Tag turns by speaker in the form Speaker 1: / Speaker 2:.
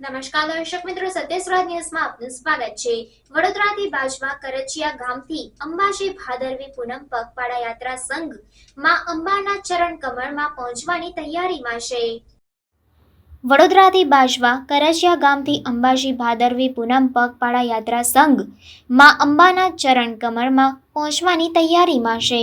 Speaker 1: નમસ્કાર દર્શક મિત્રો સત્યસ્વરાજ ન્યૂઝમાં આપનું સ્વાગત છે. વડોદરાથી બાજવા કરચિયા ગામથી અંબાજી ભાદરવી પૂનમ પગપાળા યાત્રા સંઘમાં અંબાના ચરણ કમળમાં પહોંચવાની તૈયારીમાં છે. વડોદરાથી બાજવા કરચિયા ગામથી અંબાજી ભાદરવી પૂનમ પગપાળા યાત્રા સંઘમાં અંબાના ચરણ કમળમાં પહોંચવાની તૈયારીમાં છે.